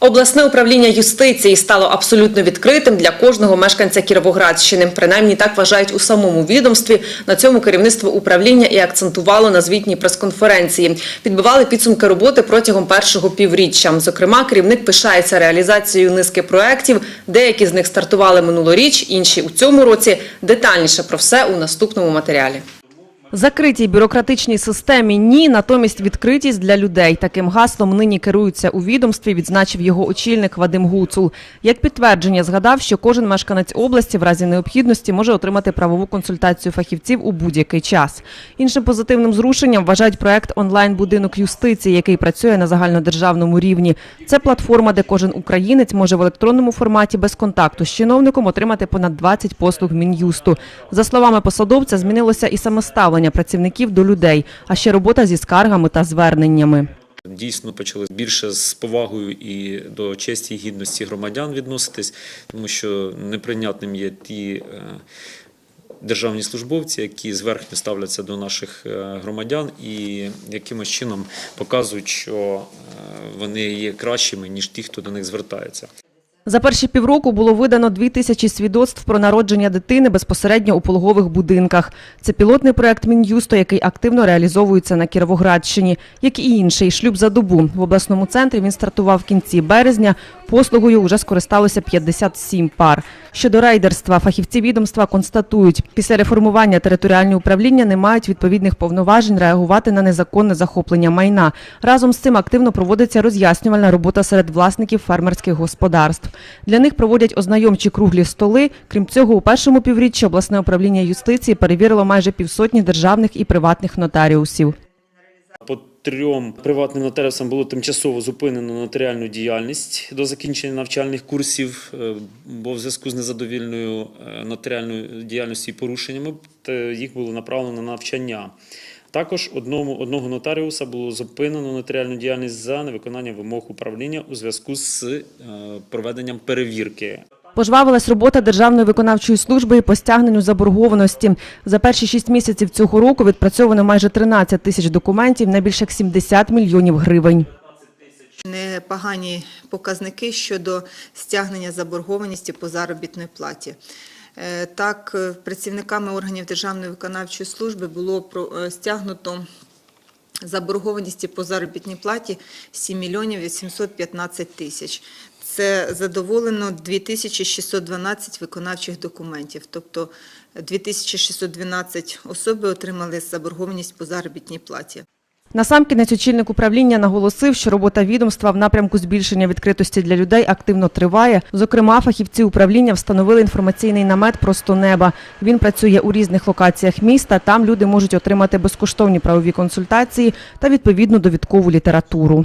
Обласне управління юстиції стало абсолютно відкритим для кожного мешканця Кіровоградщини. Принаймні так вважають у самому відомстві. На цьому керівництво управління і акцентувало на звітній прес-конференції. Підбивали підсумки роботи протягом першого півріччя. Зокрема, керівник пишається реалізацією низки проєктів. Деякі з них стартували минулоріч, інші у цьому році. Детальніше про все у наступному матеріалі. Закритій бюрократичній системі ні, натомість відкритість для людей. Таким гаслом нині керуються у відомстві, відзначив його очільник Вадим Гуцул. Як підтвердження згадав, що кожен мешканець області в разі необхідності може отримати правову консультацію фахівців у будь-який час. Іншим позитивним зрушенням вважають проект онлайн-будинок юстиції, який працює на загальнодержавному рівні. Це платформа, де кожен українець може в електронному форматі без контакту з чиновником отримати понад 20 послуг мін'юсту. За словами посадовця, змінилося і саме ставлення працівників до людей, а ще робота зі скаргами та зверненнями. Дійсно почали більше з повагою і до честі і гідності громадян відноситись, тому що неприйнятним є ті е, державні службовці, які зверхньо ставляться до наших е, громадян і якимось чином показують, що е, вони є кращими ніж ті, хто до них звертається. За перші півроку було видано дві тисячі свідоцтв про народження дитини безпосередньо у пологових будинках. Це пілотний проект Мін'юсто, який активно реалізовується на Кіровоградщині, як і інший шлюб за добу. В обласному центрі він стартував в кінці березня. Послугою вже скористалося 57 пар. Щодо рейдерства, фахівці відомства констатують, після реформування територіальні управління не мають відповідних повноважень реагувати на незаконне захоплення майна. Разом з цим активно проводиться роз'яснювальна робота серед власників фермерських господарств. Для них проводять ознайомчі круглі столи. Крім цього, у першому півріччі обласне управління юстиції перевірило майже півсотні державних і приватних нотаріусів. Трьом приватним нотаріусам було тимчасово зупинено нотаріальну діяльність до закінчення навчальних курсів, е, бо в зв'язку з незадовільною е, нотаріальною діяльністю і порушеннями їх було направлено на навчання. Також одному одного нотаріуса було зупинено нотаріальну діяльність за невиконання вимог управління у зв'язку з е, проведенням перевірки. Пожвавилась робота Державної виконавчої служби і по стягненню заборгованості. За перші шість місяців цього року відпрацьовано майже 13 тисяч документів на більше як 70 мільйонів гривень. непогані показники щодо стягнення заборгованості по заробітної платі. Е, Так, е, працівниками органів Державної виконавчої служби було е, стягнуто заборгованості по заробітній платі 7 мільйонів 815 тисяч. Це задоволено 2612 виконавчих документів, тобто 2612 особи отримали заборгованість по заробітній платі. Насамкінець очільник управління наголосив, що робота відомства в напрямку збільшення відкритості для людей активно триває. Зокрема, фахівці управління встановили інформаційний намет «Просто неба». Він працює у різних локаціях міста. Там люди можуть отримати безкоштовні правові консультації та відповідну довідкову літературу.